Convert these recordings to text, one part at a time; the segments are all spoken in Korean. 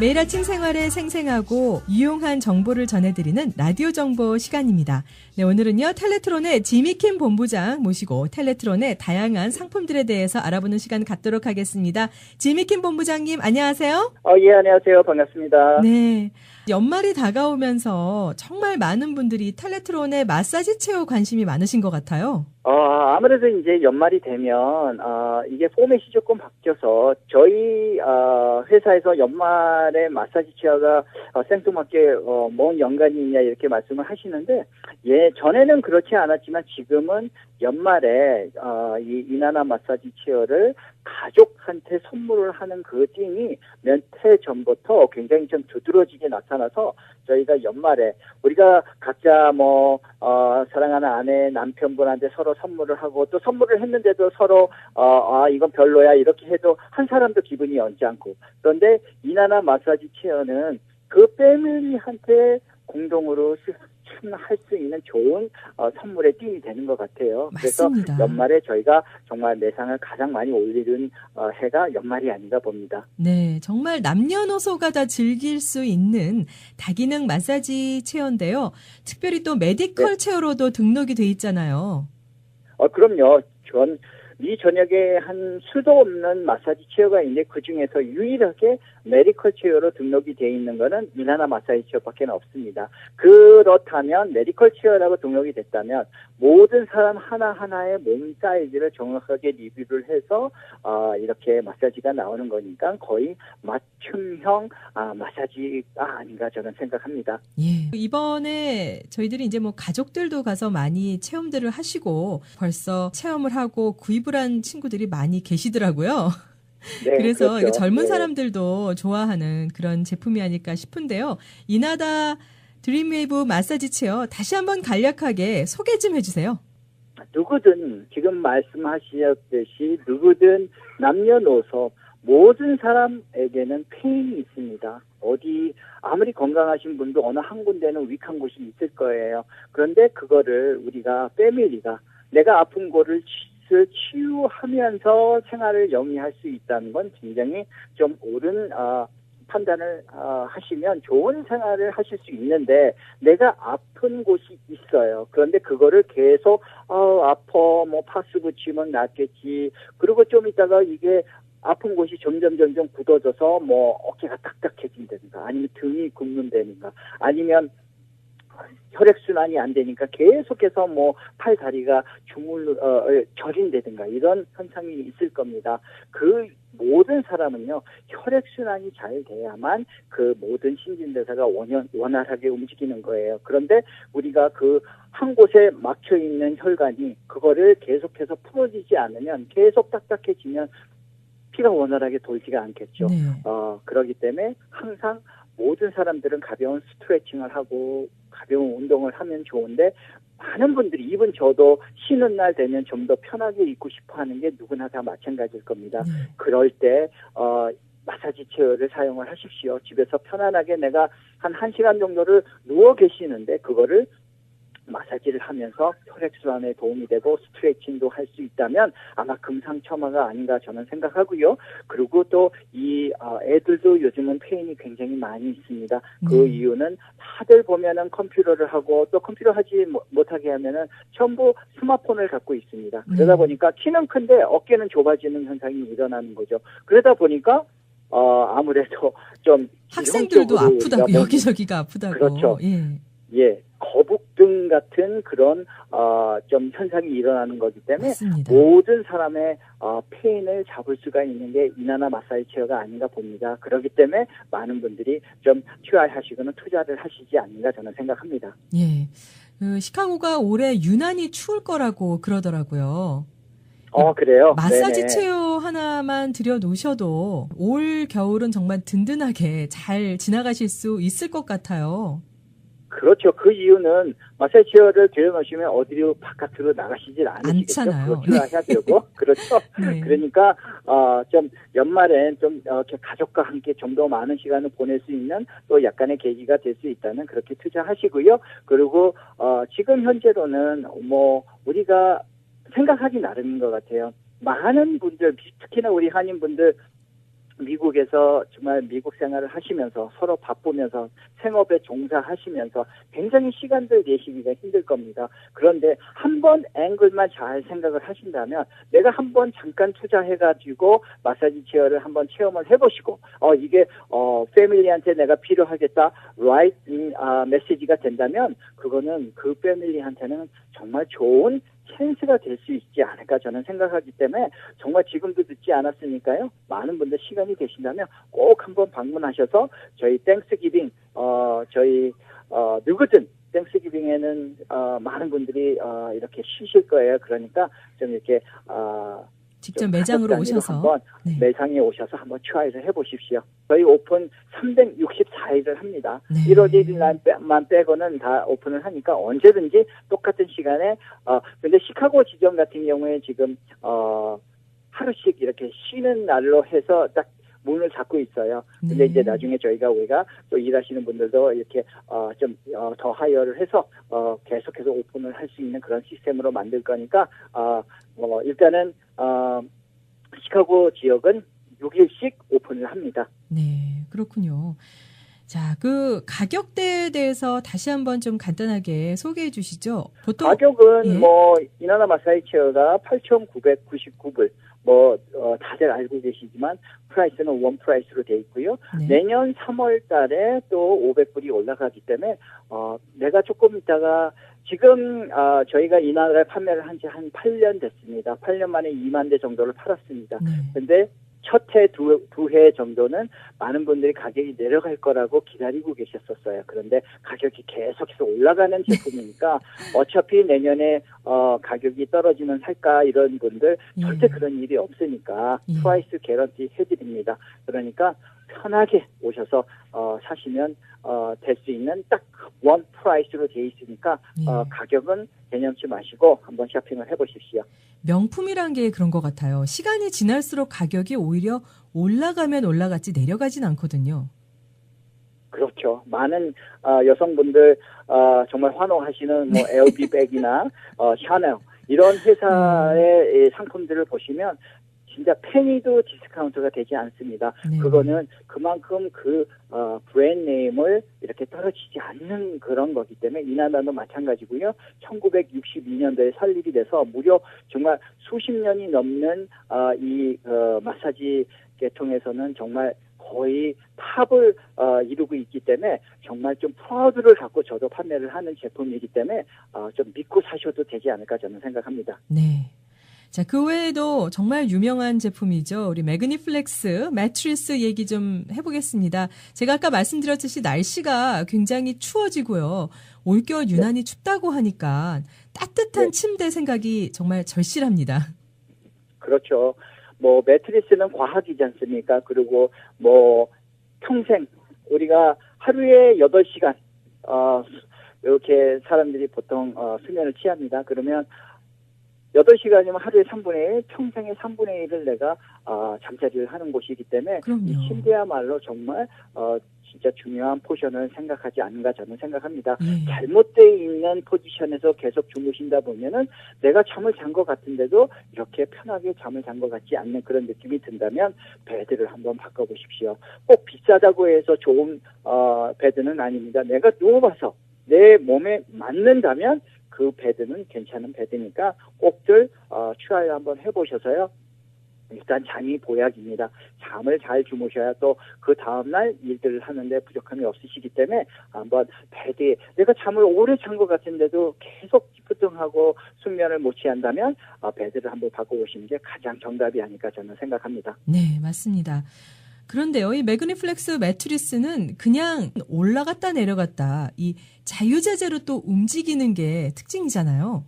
매일 아침 생활에 생생하고 유용한 정보를 전해드리는 라디오 정보 시간입니다. 네, 오늘은요, 텔레트론의 지미킴 본부장 모시고 텔레트론의 다양한 상품들에 대해서 알아보는 시간 갖도록 하겠습니다. 지미킴 본부장님, 안녕하세요. 어, 예, 안녕하세요. 반갑습니다. 네. 연말이 다가오면서 정말 많은 분들이 텔레트론의 마사지 체어 관심이 많으신 것 같아요. 어, 아무래도 이제 연말이 되면, 어, 이게 포맷이 조금 바뀌어서, 저희, 어, 회사에서 연말에 마사지 체어가 어, 생뚱맞게, 어, 뭔 연관이 있냐, 이렇게 말씀을 하시는데, 예, 전에는 그렇지 않았지만 지금은 연말에, 어, 이 이나나 마사지 체어를 가족한테 선물을 하는 그 띵이 몇 해 전부터 굉장히 좀 두드러지게 나타나서 저희가 연말에 우리가 각자 뭐, 어, 사랑하는 아내, 남편분한테 서로 선물을 하고 또 선물을 했는데도 서로, 어, 아, 이건 별로야. 이렇게 해도 한 사람도 기분이 얹지 않고. 그런데 이나나 마사지 체어는 그 패밀리한테 공동으로 할 수 있는 좋은 어, 선물의 띵이 되는 것 같아요. 맞습니다. 그래서 연말에 저희가 정말 매상을 가장 많이 올리는 어, 해가 연말이 아닌가 봅니다. 네, 정말 남녀노소가 다 즐길 수 있는 다기능 마사지 체어인데요. 특별히 또 메디컬 체어로도 등록이 돼 있잖아요. 어, 그럼요. 전, 이 전역에 한 수도 없는 마사지 체어가 있는데 그 중에서 유일하게 메디컬 체어로 등록이 돼 있는 거는 미나나 마사지 체어밖에 없습니다. 그렇다면 메디컬 체어라고 등록이 됐다면 모든 사람 하나하나의 몸 사이즈를 정확하게 리뷰를 해서 어, 이렇게 마사지가 나오는 거니까 거의 맞춤형 아, 마사지가 아닌가 저는 생각합니다. 예. 이번에 저희들이 이제 뭐 가족들도 가서 많이 체험들을 하시고 벌써 체험을 하고 구입 을한 친구들이 많이 계시더라고요. 네, 그래서 그렇죠. 젊은 네. 사람들도 좋아하는 그런 제품이 아닐까 싶은데요. 이나다 드림웨이브 마사지 체어 다시 한번 간략하게 소개 좀 해주세요. 누구든 지금 말씀하셨듯이 누구든 남녀노소 모든 사람에게는 페인이 있습니다. 어디 아무리 건강하신 분도 어느 한 군데는 위한 곳이 있을 거예요. 그런데 그거를 우리가 패밀리가 내가 아픈 거를 치- 치유하면서 생활을 영위할 수 있다는 건 굉장히 좀 옳은 어, 판단을 어, 하시면 좋은 생활을 하실 수 있는데 내가 아픈 곳이 있어요. 그런데 그거를 계속 어 아파 뭐 파스 붙이면 낫겠지. 그리고 좀 있다가 이게 아픈 곳이 점점 점점 굳어져서 뭐 어깨가 딱딱해진다든가 아니면 등이 굽는다든가 아니면 혈액순환이 안 되니까 계속해서 뭐 팔 다리가 주물 어, 어, 저린다든가 이런 현상이 있을 겁니다. 그 모든 사람은요 혈액순환이 잘 돼야만 그 모든 신진대사가 원연, 원활하게 움직이는 거예요. 그런데 우리가 그 한 곳에 막혀 있는 혈관이 그거를 계속해서 풀어지지 않으면 계속 딱딱해지면 피가 원활하게 돌지가 않겠죠. 네. 어, 그러기 때문에 항상 모든 사람들은 가벼운 스트레칭을 하고 가벼운 운동을 하면 좋은데 많은 분들이 이분 저도 쉬는 날 되면 좀 더 편하게 있고 싶어 하는 게 누구나 다 마찬가지일 겁니다. 네. 그럴 때, 어, 마사지 체어를 사용을 하십시오. 집에서 편안하게 내가 한 1시간 정도를 누워 계시는데 그거를 마사지를 하면서 혈액순환에 도움이 되고 스트레칭도 할 수 있다면 아마 금상첨화가 아닌가 저는 생각하고요. 그리고 또 이 애들도 요즘은 페인이 굉장히 많이 있습니다. 그 네. 이유는 다들 보면은 컴퓨터를 하고 또 컴퓨터 하지 못- 못하게 하면은 전부 스마트폰을 갖고 있습니다. 그러다 네. 보니까 키는 큰데 어깨는 좁아지는 현상이 일어나는 거죠. 그러다 보니까 어 아무래도 좀 학생들도 아프다고 뭐- 여기저기가 아프다고. 그렇죠. 예. 예 거북등 같은 그런 어 좀 현상이 일어나는 거기 때문에 맞습니다. 모든 사람의 어, 페인을 잡을 수가 있는 게 이나나 마사지 체어가 아닌가 봅니다. 그렇기 때문에 많은 분들이 좀 투자하시거나 투자를 하시지 않는가 저는 생각합니다. 예. 그 시카고가 올해 유난히 추울 거라고 그러더라고요. 어 그래요? 마사지 네네. 체어 하나만 들여 놓으셔도 올 겨울은 정말 든든하게 잘 지나가실 수 있을 것 같아요. 그렇죠. 그 이유는 마사지 체어를 들여놓으시면 어디로 바깥으로 나가시질 않으시겠죠. 않잖아요. 그거 하셔야 되고 그렇죠. 네. 그러니까 어좀 연말엔 좀 어, 이렇게 가족과 함께 좀 더 많은 시간을 보낼 수 있는 또 약간의 계기가 될 수 있다면 그렇게 투자하시고요. 그리고 어 지금 현재로는 뭐 우리가 생각하기 나름인 것 같아요. 많은 분들 특히나 우리 한인 분들 미국에서 정말 미국 생활을 하시면서 서로 바쁘면서 생업에 종사하시면서 굉장히 시간들 내시기가 힘들 겁니다. 그런데 한 번 앵글만 잘 생각을 하신다면 내가 한 번 잠깐 투자해가지고 마사지 체어를 한번 체험을 해보시고 어 이게 어 패밀리한테 내가 필요하겠다 라이트 아, 메시지가 된다면 그거는 그 패밀리한테는 정말 좋은 찬스가 될 수 있지 않을까 저는 생각하기 때문에 정말 지금도 늦지 않았으니까요. 많은 분들 시간이 되신다면 꼭 한번 방문하셔서 저희 땡스기빙 어 저희 어 누구든 땡스기빙에는 어 많은 분들이 어 이렇게 쉬실 거예요. 그러니까 좀 이렇게 어 직접 좀 매장으로 오셔서 한번 네. 매장에 오셔서 한번 트라이를 해보십시오. 저희 오픈 364일을 합니다. 네. 1월 1일만 빼고는 다 오픈을 하니까 언제든지 똑같은 시간에 어 근데 시카고 지점 같은 경우에 지금 어 하루씩 이렇게 쉬는 날로 해서 딱 문을 닫고 있어요. 근데 네. 이제 나중에 저희가 우리가 또 일하시는 분들도 이렇게 어 좀더 하이어를 해서 어 계속해서 오픈을 할 수 있는 그런 시스템으로 만들 거니까 어 뭐 일단은 어 시카고 지역은 6일씩 오픈을 합니다. 네, 그렇군요. 자, 그 가격대에 대해서 다시 한번 좀 간단하게 소개해 주시죠. 보통 가격은 예. 뭐 이나나 마사이 체어가 8,999불 뭐 어, 다들 알고 계시지만 프라이스는 원 프라이스로 돼 있고요. 네. 내년 3월 달에 또 500불이 올라가기 때문에 어 내가 조금 있다가 지금 아 저희가 이 나라에 판매를 한지한 8년 됐습니다. 8년 만에 2만 대 정도를 팔았습니다. 네. 근데 첫 해, 두, 두 해 정도는 많은 분들이 가격이 내려갈 거라고 기다리고 계셨었어요. 그런데 가격이 계속해서 올라가는 제품이니까 어차피 내년에 어, 가격이 떨어지면 살까 이런 분들 예. 절대 그런 일이 없으니까 예. 프라이스 개런티 해드립니다. 그러니까 편하게 오셔서 어, 사시면 어, 될 수 있는 딱 원 프라이스로 돼 있으니까 예. 어, 가격은 개념치 마시고 한번 쇼핑을 해보십시오. 명품이란 게 그런 것 같아요. 시간이 지날수록 가격이 오히려 올라가면 올라갔지 내려가진 않거든요. 그렇죠. 많은 어, 여성분들 어, 정말 환호하시는 뭐 LB 백이나 어, 샤넬 이런 회사의 이 상품들을 보시면 진짜 페니도 디스카운트가 되지 않습니다. 네. 그거는 그만큼 그 어, 브랜드 네임을 이렇게 떨어지지 않는 그런 거기 때문에 이나다도 마찬가지고요. 1962년도에 설립이 돼서 무려 정말 수십 년이 넘는 어, 이 어, 마사지 계통에서는 정말 거의 탑을 어, 이루고 있기 때문에 정말 좀 프라우드를 갖고 저도 판매를 하는 제품이기 때문에 어, 좀 믿고 사셔도 되지 않을까 저는 생각합니다. 네. 자, 그 외에도 정말 유명한 제품이죠. 우리 매그니플렉스 매트리스 얘기 좀 해보겠습니다. 제가 아까 말씀드렸듯이 날씨가 굉장히 추워지고요. 올겨울 유난히 춥다고 하니까 따뜻한 네. 침대 생각이 정말 절실합니다. 그렇죠. 뭐 매트리스는 과학이지 않습니까? 그리고 뭐 평생 우리가 하루에 8시간 어 이렇게 사람들이 보통 어 수면을 취합니다. 그러면 8시간이면 하루에 3분의 1, 평생의 3분의 1을 내가 어, 잠자리를 하는 곳이기 때문에 그럼요. 이 침대야말로 정말 어, 진짜 중요한 포션을 생각하지 않는가 저는 생각합니다. 예. 잘못되어 있는 포지션에서 계속 주무신다 보면은 내가 잠을 잔 것 같은데도 이렇게 편하게 잠을 잔 것 같지 않는 그런 느낌이 든다면 베드를 한번 바꿔보십시오. 꼭 비싸다고 해서 좋은 어, 베드는 아닙니다. 내가 누워봐서 내 몸에 맞는다면 그 베드는 괜찮은 베드니까 꼭들 어, 트라이 한번 해보셔서요. 일단 잠이 보약입니다. 잠을 잘 주무셔야 또 그 다음날 일들을 하는데 부족함이 없으시기 때문에 한번 베드에 내가 잠을 오래 잔 것 같은데도 계속 찌뿌둥하고 숙면을 못 취한다면 어, 베드를 한번 바꿔보시는 게 가장 정답이 아닐까 저는 생각합니다. 네, 맞습니다. 그런데요, 이 매그니플렉스 매트리스는 그냥 올라갔다 내려갔다 이 자유자재로 또 움직이는 게 특징이잖아요.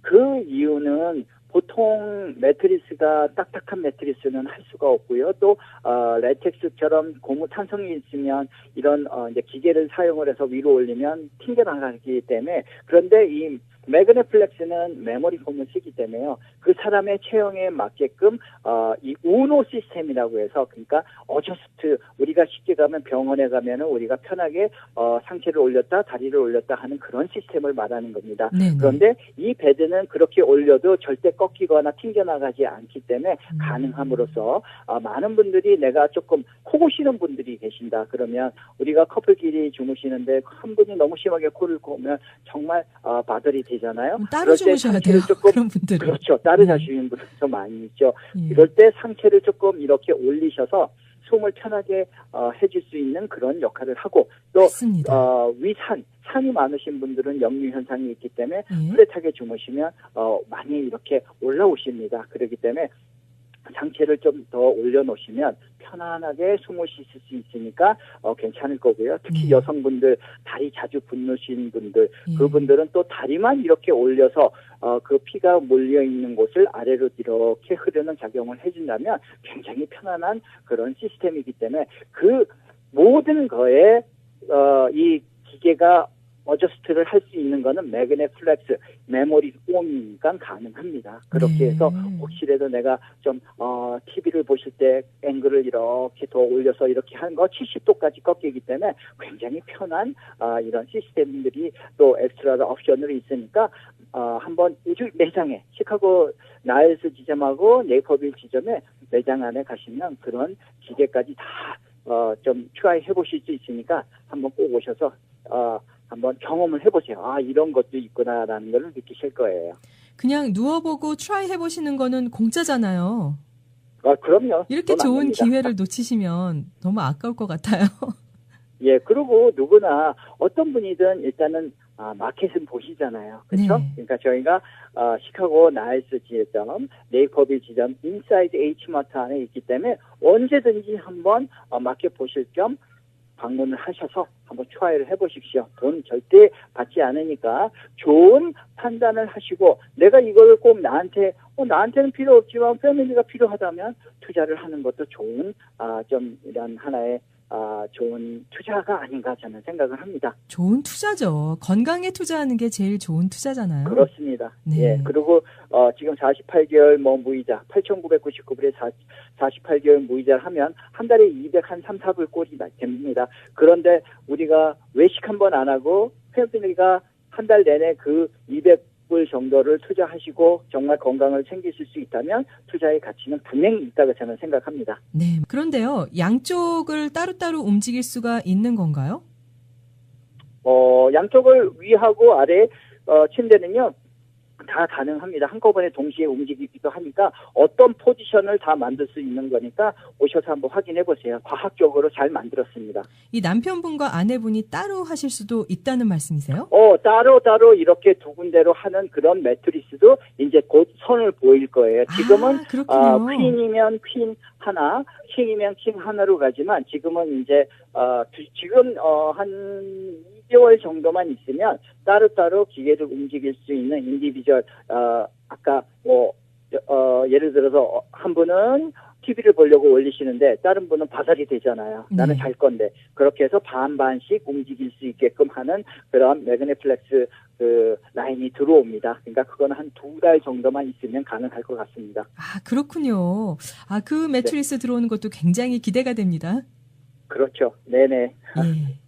그 이유는 보통 매트리스가 딱딱한 매트리스는 할 수가 없고요. 또 어, 레텍스처럼 고무 탄성이 있으면 이런 어, 이제 기계를 사용을 해서 위로 올리면 튕겨 나가기 때문에 그런데 이 매그네플렉스는 메모리 폼을 쓰기 때문에요. 그 사람의 체형에 맞게끔 어, 이 우노 시스템이라고 해서 그러니까 어저스트 우리가 쉽게 가면 병원에 가면은 우리가 편하게 어, 상체를 올렸다 다리를 올렸다 하는 그런 시스템을 말하는 겁니다. 네. 그런데 이 베드는 그렇게 올려도 절대 꺾이거나 튕겨나가지 않기 때문에 음. 가능함으로써 어, 많은 분들이 내가 조금 코 고시는 분들이 계신다 그러면 우리가 커플끼리 주무시는데 한 분이 너무 심하게 코를 고면 정말 어, 바들이 되잖아요. 따로 그럴 때 주무셔야 돼요. 조금 그런 분들은. 그렇죠. 따로 네. 자시는 분들도 많이 있죠. 예. 이럴 때 상체를 조금 이렇게 올리셔서 숨을 편하게 어, 해줄 수 있는 그런 역할을 하고 또. 어, 위산 산이 많으신 분들은 역류 현상이 있기 때문에 예. 뚜렷하게 주무시면 어, 많이 이렇게 올라오십니다. 그렇기 때문에 상체를 좀 더 올려놓으시면 편안하게 숨을 쉴수 있으니까 어, 괜찮을 거고요. 특히 네. 여성분들 다리 자주 붓누신 분들 예. 그분들은 또 다리만 이렇게 올려서 어, 그 피가 몰려 있는 곳을 아래로 이렇게 흐르는 작용을 해준다면 굉장히 편안한 그런 시스템이기 때문에 그 모든 거에 어, 이 기계가 어저스트를 할 수 있는 거는 매그넷 플렉스 메모리 폼이니까 가능합니다. 그렇게 네. 해서 혹시라도 내가 좀 어, TV를 보실 때 앵글을 이렇게 더 올려서 이렇게 하는 거 70도까지 꺾이기 때문에 굉장히 편한 아, 이런 시스템들이 또 엑스트라 옵션으로 있으니까 어, 한번 우주 매장에 시카고 나일스 지점하고 네이버빌 지점에 매장 안에 가시면 그런 기계까지 다 어, 좀 트라이 해보실 수 있으니까 한번 꼭 오셔서 어, 한번 경험을 해보세요. 아 이런 것도 있구나라는 걸 느끼실 거예요. 그냥 누워보고 트라이 해보시는 거는 공짜잖아요. 아 그럼요. 이렇게 좋은 냅니다. 기회를 놓치시면 너무 아까울 것 같아요. 예, 그리고 누구나 어떤 분이든 일단은 아, 마켓은 보시잖아요. 그렇죠? 네. 그러니까 저희가 어, 시카고 나이스 지점, 네이버빌 지점, 인사이드 H마트 안에 있기 때문에 언제든지 한번 어, 마켓 보실 겸 방문을 하셔서 한번 트라이를 해보십시오. 돈 절대 받지 않으니까 좋은 판단을 하시고 내가 이걸 꼭 나한테 어, 나한테는 필요 없지만 패밀리가 필요하다면 투자를 하는 것도 좋은 아, 좀 이런 하나의 아, 좋은 투자가 아닌가 저는 생각을 합니다. 좋은 투자죠. 건강에 투자하는 게 제일 좋은 투자잖아요. 그렇습니다. 네. 예. 그리고 어, 지금 48개월 뭐 무이자 8,999불에 48개월 무이자를 하면 한 달에 200 한 3, 4불 꼴이 나- 됩니다. 그런데 우리가 외식 한 번 안 하고 패밀리가 한 달 내내 그 200불 정도를 투자하시고 정말 건강을 챙기실 수 있다면 투자의 가치는 분명히 있다고 저는 생각합니다. 네. 그런데요, 양쪽을 따로따로 움직일 수가 있는 건가요? 어, 양쪽을 위하고 아래 어, 침대는요. 다 가능합니다. 한꺼번에 동시에 움직이기도 하니까 어떤 포지션을 다 만들 수 있는 거니까 오셔서 한번 확인해 보세요. 과학적으로 잘 만들었습니다. 이 남편분과 아내분이 따로 하실 수도 있다는 말씀이세요? 어, 따로 따로 이렇게 두 군데로 하는 그런 매트리스도 이제 곧 선을 보일 거예요. 지금은 아, 그렇군요. 어, 퀸이면 퀸 하나, 킹이면 킹 하나로 가지만 지금은 이제 어, 두- 지금 어, 한 2개월 정도만 있으면 따로따로 기계를 움직일 수 있는 인디비주얼 어, 아까 뭐 어, 예를 들어서 어, 한 분은 TV를 보려고 올리시는데 다른 분은 바살이 되잖아요. 나는 네. 잘 건데 그렇게 해서 반반씩 움직일 수 있게끔 하는 그런 매그네플렉스 그 라인이 들어옵니다. 그러니까 그거는 한두 달 정도만 있으면 가능할 것 같습니다. 아, 그렇군요. 아, 그 매트리스 들어오는 것도 굉장히 기대가 됩니다. 그렇죠. 네네. 예.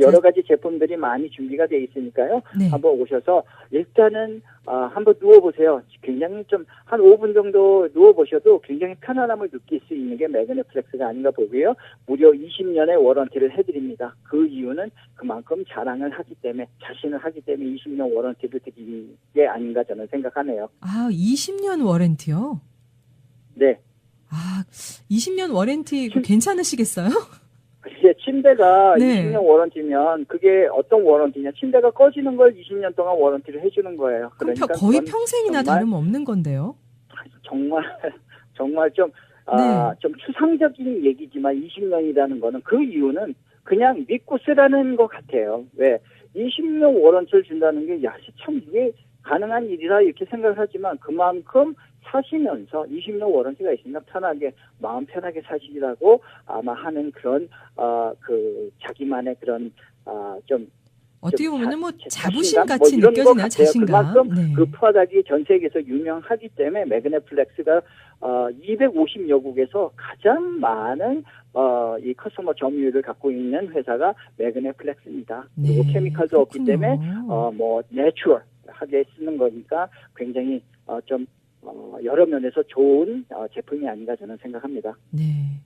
여러 가지 제품들이 많이 준비가 되어 있으니까요. 네. 한번 오셔서 일단은 아, 한번 누워보세요. 굉장히 좀 한 5분 정도 누워보셔도 굉장히 편안함을 느낄 수 있는 게 매그네 플렉스가 아닌가 보고요. 무려 20년의 워런티를 해드립니다. 그 이유는 그만큼 자랑을 하기 때문에 자신을 하기 때문에 20년 워런티를 드리는 게 아닌가 저는 생각하네요. 아, 20년 워렌티요? 네. 아, 20년 워렌티 침- 괜찮으시겠어요? 이게 침대가 네. 20년 워런티면 그게 어떤 워런티냐? 침대가 꺼지는 걸 20년 동안 워런티를 해주는 거예요. 그러니까 거의 평생이나 다름없는 건데요. 정말 정말 좀 아, 네. 좀 추상적인 얘기지만 20년이라는 거는 그 이유는 그냥 믿고 쓰라는 것 같아요. 왜 20년 워런티를 준다는 게 야, 참 이게 가능한 일이라 이렇게 생각을 하지만 그만큼 사시면서 20년 워런티가 있으니까 편하게 마음 편하게 사시라고 아마 하는 그런 어, 그 자기만의 그런 아, 좀 어떻게 좀 보면은 뭐 자- 자부심? 뭐 같이 느껴지나요? 같아요. 자신감. 그만큼 네. 그 프로덕이 전 세계에서 유명하기 때문에 매그네플렉스가 어, 250여 국에서 가장 많은 어, 이 커스터머 점유율을 갖고 있는 회사가 매그네플렉스입니다. 그리고 네, 케미칼도 없기 그렇군요. 때문에 어, 뭐 내추럴하게 쓰는 거니까 굉장히 어, 좀 어, 여러 면에서 좋은 어, 제품이 아닌가 저는 생각합니다. 네.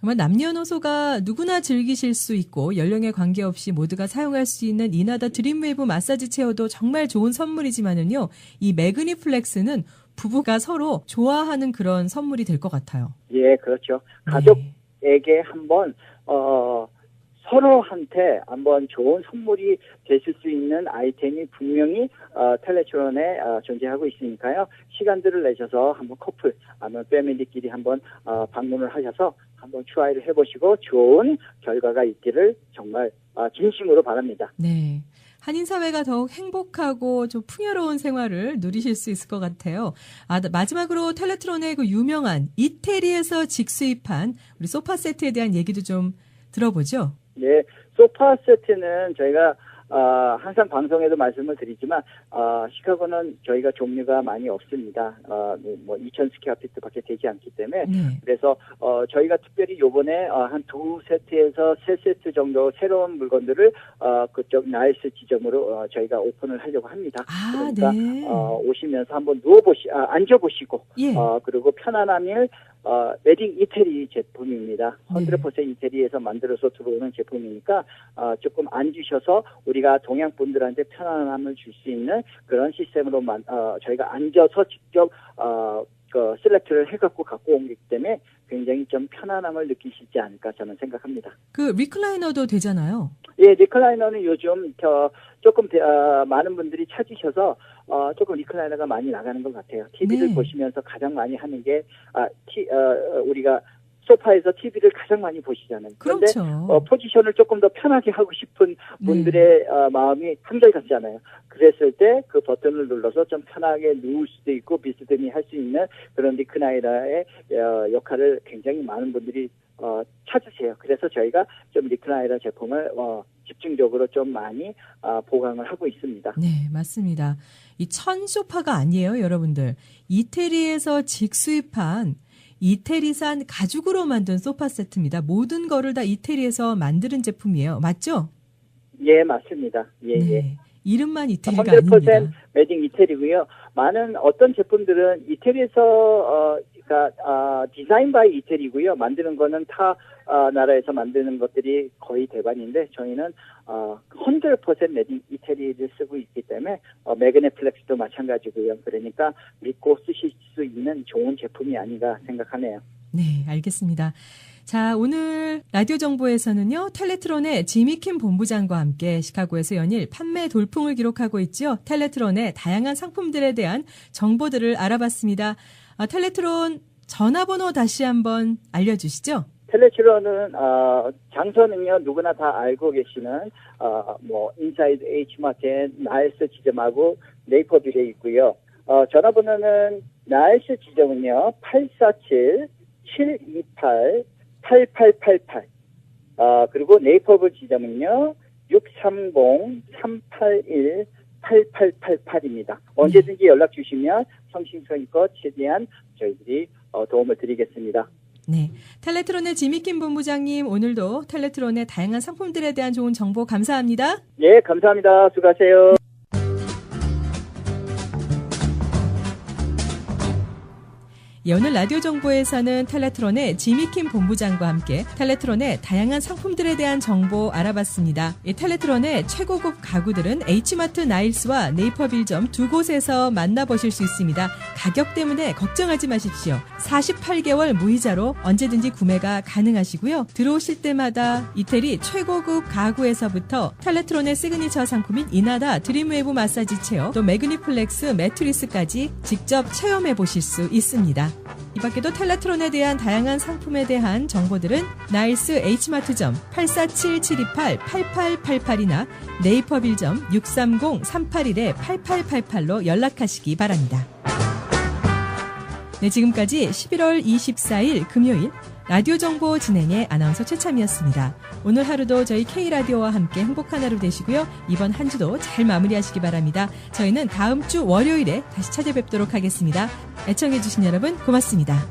정말 남녀노소가 누구나 즐기실 수 있고 연령에 관계없이 모두가 사용할 수 있는 이나다 드림웨이브 마사지 체어도 정말 좋은 선물이지만은요. 이 매그니플렉스는 부부가 서로 좋아하는 그런 선물이 될 것 같아요. 예, 그렇죠. 가족 네. 에게 한번 어 서로한테 한번 좋은 선물이 되실 수 있는 아이템이 분명히 어, 텔레트론에 어, 존재하고 있으니까요. 시간들을 내셔서 한번 커플 아니면 패밀리끼리 한번 어, 방문을 하셔서 한번 트라이를 해보시고 좋은 결과가 있기를 정말 어, 진심으로 바랍니다. 네. 한인 사회가 더욱 행복하고 좀 풍요로운 생활을 누리실 수 있을 것 같아요. 아, 마지막으로 텔레트론의 그 유명한 이태리에서 직수입한 우리 소파 세트에 대한 얘기도 좀 들어보죠. 예, 소파 세트는 저희가 어, 항상 방송에도 말씀을 드리지만 어, 시카고는 저희가 종류가 많이 없습니다. 어, 뭐 2천 스퀘어피트밖에 되지 않기 때문에 네. 그래서 어, 저희가 특별히 요번에 어, 한두 세트에서 세 세트 정도 새로운 물건들을 어, 그쪽 나이스 지점으로 어, 저희가 오픈을 하려고 합니다. 아, 그러니까 네. 어, 오시면서 한번 누워보시, 아, 앉아보시고 예. 어, 그리고 편안함을 어, 웨딩 이태리 제품입니다. 네. 100% 이태리에서 만들어서 들어오는 제품이니까 어, 조금 앉으셔서 우리가 동양 분들한테 편안함을 줄 수 있는 그런 시스템으로 만, 어, 저희가 앉아서 직접 어, 그 셀렉트를 해갖고 갖고 온 거기 때문에 굉장히 좀 편안함을 느끼시지 않을까 저는 생각합니다. 그 리클라이너도 되잖아요. 예, 리클라이너는 요즘 저 조금 대- 어, 많은 분들이 찾으셔서 어, 조금 리클라이너가 많이 나가는 것 같아요. TV를 네. 보시면서 가장 많이 하는 게 아, 티, 어, 우리가 소파에서 TV를 가장 많이 보시잖아요. 그런데 그렇죠. 어, 포지션을 조금 더 편하게 하고 싶은 네. 분들의 어, 마음이 한결같잖아요. 그랬을 때 그 버튼을 눌러서 좀 편하게 누울 수도 있고 비스듬히 할 수 있는 그런 리크라이너의 어, 역할을 굉장히 많은 분들이 어, 찾으세요. 그래서 저희가 좀 리크라이너 제품을 어, 집중적으로 좀 많이 어, 보강을 하고 있습니다. 네, 맞습니다. 이 천 소파가 아니에요, 여러분들. 이태리에서 직수입한 이태리산 가죽으로 만든 소파 세트입니다. 모든 거를 다 이태리에서 만드는 제품이에요. 맞죠? 예, 맞습니다. 예, 예. 네. 이름만 이태리가 100% 아닙니다. 웨딩 이태리고요. 많은 어떤 제품들은 이태리에서 어, 그러니까 아, 디자인 바이 이태리고요. 만드는 거는 타 아, 나라에서 만드는 것들이 거의 대반인데 저희는 어, 100% 웨딩 이태리를 쓰고 있기 때문에 어, 매그네플렉스도 마찬가지고요. 그러니까 믿고 쓰실 수 있는 좋은 제품이 아닌가 생각하네요. 네, 알겠습니다. 자, 오늘 라디오 정보에서는요, 텔레트론의 지미킴 본부장과 함께 시카고에서 연일 판매 돌풍을 기록하고 있죠. 텔레트론의 다양한 상품들에 대한 정보들을 알아봤습니다. 아, 텔레트론 전화번호 다시 한번 알려주시죠. 텔레치로는 어, 장소는요 누구나 다 알고 계시는 어, 뭐 인사이드 H마켓 나일스 지점하고 네이버빌에 있고요. 어, 전화번호는 나일스 지점은요 847 728 8888 어, 그리고 네이버빌 지점은요 630 381 8888입니다. 언제든지 연락 주시면 성심성의껏 최대한 저희들이 어, 도움을 드리겠습니다. 네. 텔레트론의 지미킴 본부장님, 오늘도 텔레트론의 다양한 상품들에 대한 좋은 정보 감사합니다. 예, 감사합니다. 수고하세요. 오늘 라디오 정보에서는 텔레트론의 지미킴 본부장과 함께 텔레트론의 다양한 상품들에 대한 정보 알아봤습니다. 이 텔레트론의 최고급 가구들은 H마트 나일스와 네이버빌점 두 곳에서 만나보실 수 있습니다. 가격 때문에 걱정하지 마십시오. 48개월 무이자로 언제든지 구매가 가능하시고요. 들어오실 때마다 이태리 최고급 가구에서부터 텔레트론의 시그니처 상품인 이나다 드림웨이브 마사지 체어 또 매그니플렉스 매트리스까지 직접 체험해 보실 수 있습니다. 이 밖에도 텔레트론에 대한 다양한 상품에 대한 정보들은 나일스 H마트점 847-728-8888이나 네이버빌점 630-381-8888로 연락하시기 바랍니다. 네, 지금까지 11월 24일 금요일 라디오 정보 진행의 아나운서 최참이었습니다. 오늘 하루도 저희 K라디오와 함께 행복한 하루 되시고요. 이번 한 주도 잘 마무리하시기 바랍니다. 저희는 다음 주 월요일에 다시 찾아뵙도록 하겠습니다. 애청해주신 여러분 고맙습니다.